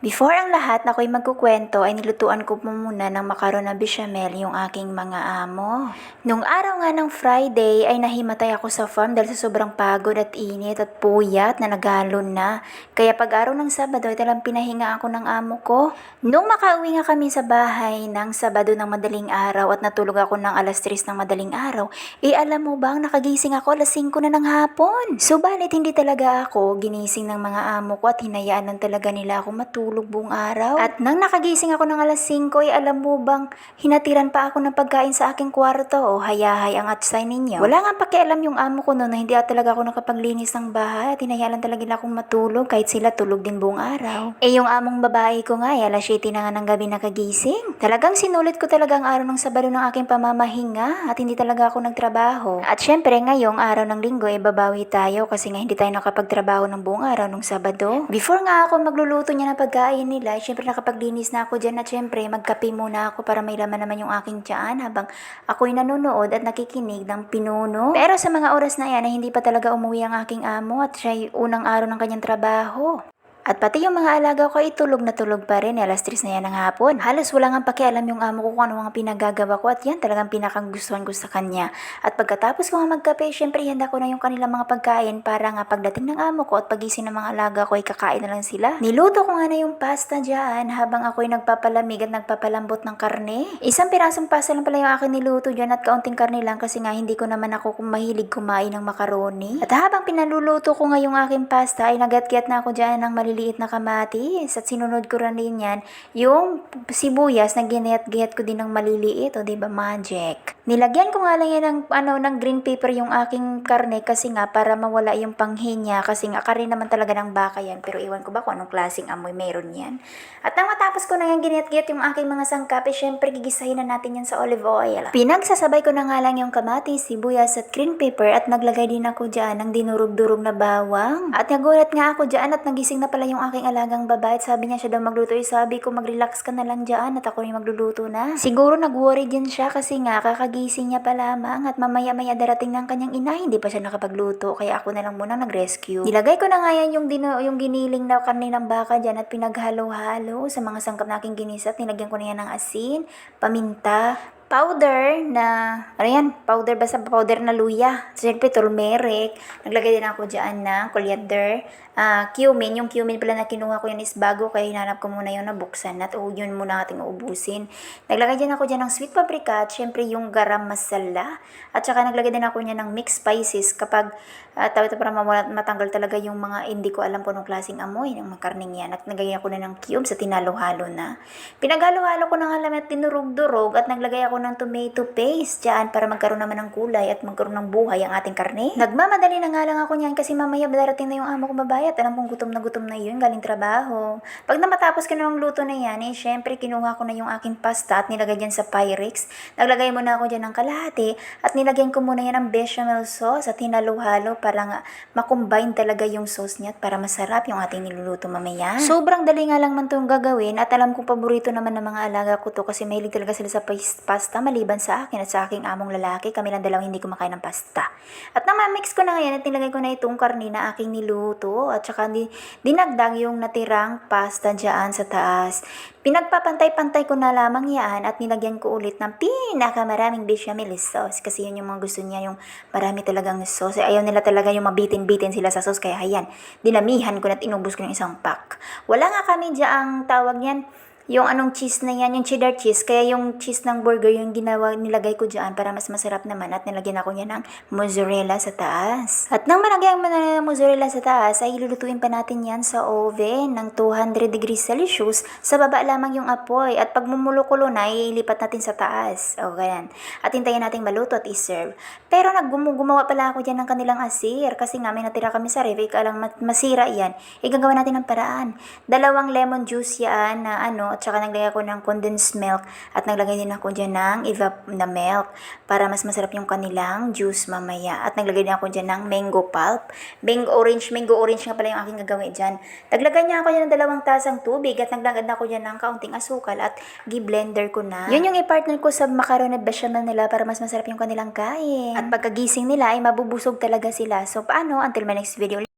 Before ang lahat na ako'y magkukwento ay nilutuan ko po muna ng makaron na bechamel yung aking mga amo. Nung araw nga ng Friday ay nahimatay ako sa farm dahil sa sobrang pagod at init at puyat na naghalon na. Kaya pag araw ng Sabado ay talang pinahinga ako ng amo ko. Nung makauwi nga kami sa bahay ng Sabado ng madaling araw at natulog ako ng alas 3 ng madaling araw, eh alam mo bang nakagising ako alas 5 na ng hapon. Subalit hindi talaga ako ginising ng mga amo ko at hinayaan lang talaga nila ako matulog buong araw. At nang nakagising ako ng alas 5, ay alam mo bang hinatiran pa ako ng pagkain sa aking kwarto o hayahay ang atsay ninyo. Wala nga pakialam yung amo ko noon na hindi talaga ako nakapaglinis ng bahay at hinayaan lang talaga nila akong matulog kahit sila tulog din buong araw. Eh yung among babae ko nga ay alas 7 na nga ng gabi nakagising. Talagang sinulit ko talaga ang araw ng Sabado ng aking pamamahinga at hindi talaga ako nagtrabaho. At syempre ngayong araw ng linggo ay babawi tayo kasi nga hindi tayo nakapagtrabaho ng buong araw ng Sabado. Before nga ako magluluto niya ng pagkain nila, ay syempre nakapaglinis na ako dyan at syempre magkape muna ako para may laman naman yung aking tiyan habang ako'y nanonood at nakikinig ng pinuno. Pero sa mga oras na yan ay hindi pa talaga umuwi ang aking amo at siya'y unang araw ng kanyang trabaho. At pati yung mga alaga ko ay tulog na tulog pa rin. eh, Alas 3 na yan ng hapon. Halos wala nga pakialam yung amo ko kung ano mga pinagagawa ko at yan talagang pinakagustuhan ko sa kanya. At pagkatapos ko nga magkape, syempre handa ko na yung kanilang mga pagkain para nga pagdating ng amo ko at pagising ng mga alaga ko ay kakain na lang sila. Niluto ko nga na yung pasta dyan habang ako'y nagpapalamig at nagpapalambot ng karne. Isang pirasong pasta lang pala yung akin niluto dyan at kaunting karne lang kasi nga hindi ko naman ako mahilig kumain ng makaroni. At habang pinaluluto ko nga yung aking pasta ay nagatkiat na ako dyan ng maliliit na kamatis at sinunod ko rin din yan yung sibuyas na ginayat-gayat ko din ng maliliit o diba magic. Nilagyan ko nga lang yan ng, ano, ng green paper yung aking karne kasi nga para mawala yung panghinya kasi nga karne naman talaga ng baka yan pero iwan ko ba kung anong klaseng amoy meron yan. At nang matapos ko na yan ginayat-gayat yung aking mga sangkap eh syempre gigisahin na natin yan sa olive oil. Pinagsasabay ko na nga lang yung kamatis, sibuyas at green paper at naglagay din ako dyan ng dinurog-durog na bawang. At nagulat nga ako dyan at nagising na pala yung aking alagang babae at sabi niya siya daw magluto. Eh, sabi ko mag-relax ka na lang dyan at ako yung magluluto na. Siguro nag-worry din siya kasi nga kakagising niya pa lamang at mamaya-maya darating ng kanyang ina hindi pa siya nakapagluto kaya ako na lang muna nag-rescue. Nilagay ko na nga yan yung, dino, yung giniling na karne ng baka dyan at pinaghalo-halo sa mga sangkap na aking ginisat. Nilagyan ko na yan ng asin, paminta, powder na, ano yan, powder basta powder na luya. Siyempre, turmeric. Naglagay din ako dyan ng coriander, ah cumin. Yung cumin pala na kinuha ko yan is bago, kaya hinanap ko muna yung nabuksan. At oh, yun muna ating uubusin. Naglagay din ako dyan ng sweet paprika at syempre yung garam masala. At saka naglagay din ako niya ng mixed spices kapag uh, tawid para mawala, matanggal talaga yung mga hindi ko alam kung anong klaseng amoy ng mga karning yan. At naglagay ako na ng cubes at tinalo-halo na. Pinaghalo-halo ko na nga lang at tinurog-durog at naglagay ako ng tomato paste dyan para magkaroon naman ng kulay at magkaroon ng buhay ang ating karne. Nagmamadali na nga lang ako niyan kasi mamaya darating na yung amo ko babae alam kong gutom na gutom na yun galing trabaho. Pag namatapos ko na ng luto na yan, eh syempre kinuha ko na yung aking pasta at nilagay dyan sa Pyrex. Naglagay muna ako dyan ng kalahati at nilagyan ko muna yan ng bechamel sauce at hinalo-halo para nga makombine talaga yung sauce niya at para masarap yung ating niluluto mamaya. Sobrang dali nga lang man itong gagawin at alam kong paborito naman ng mga alaga ko to kasi mahilig talaga sila sa pas- pasta maliban sa akin at sa aking among lalaki. Kami lang dalawa hindi kumakain ng pasta. At nang ma-mix ko na ngayon at nilagay ko na itong karni na aking niluto at saka di, dinagdag yung natirang pasta dyan sa taas. Pinagpapantay-pantay ko na lamang yan at nilagyan ko ulit ng pinakamaraming bechamel sauce kasi yun yung mga gusto niya yung marami talagang sauce. Ayaw nila talaga yung mabitin-bitin sila sa sauce kaya ayan, dinamihan ko na at inubos ko ng isang pack. Wala nga kami dyan tawag yan, yung anong cheese na yan, yung cheddar cheese, kaya yung cheese ng burger yung ginawa, nilagay ko dyan para mas masarap naman at nilagyan ako niya ng mozzarella sa taas. At nang malagyan mo ng mozzarella sa taas, ay lulutuin pa natin yan sa oven ng 200 degrees Celsius. Sa baba lamang yung apoy at pag mumulo-kulo na, ilipat natin sa taas. O ganyan. At hintayin natin maluto at iserve. Pero naggumawa pala ako dyan ng kanilang asir kasi nga may natira kami sa ref, ikalang masira yan. Igagawa natin ng paraan. Dalawang lemon juice yan na ano, at saka naglagay ako ng condensed milk at naglagay din ako dyan ng evap na milk para mas masarap yung kanilang juice mamaya. At naglagay din ako dyan ng mango pulp. Mango orange, mango orange nga pala yung aking gagawin dyan. Naglagay niya ako dyan ng dalawang tasang tubig at naglagay na ako dyan ng kaunting asukal at gi-blender ko na. Yun yung i-partner ko sa macaron at bechamel nila para mas masarap yung kanilang kain. At pagkagising nila ay mabubusog talaga sila. So paano? Until my next video.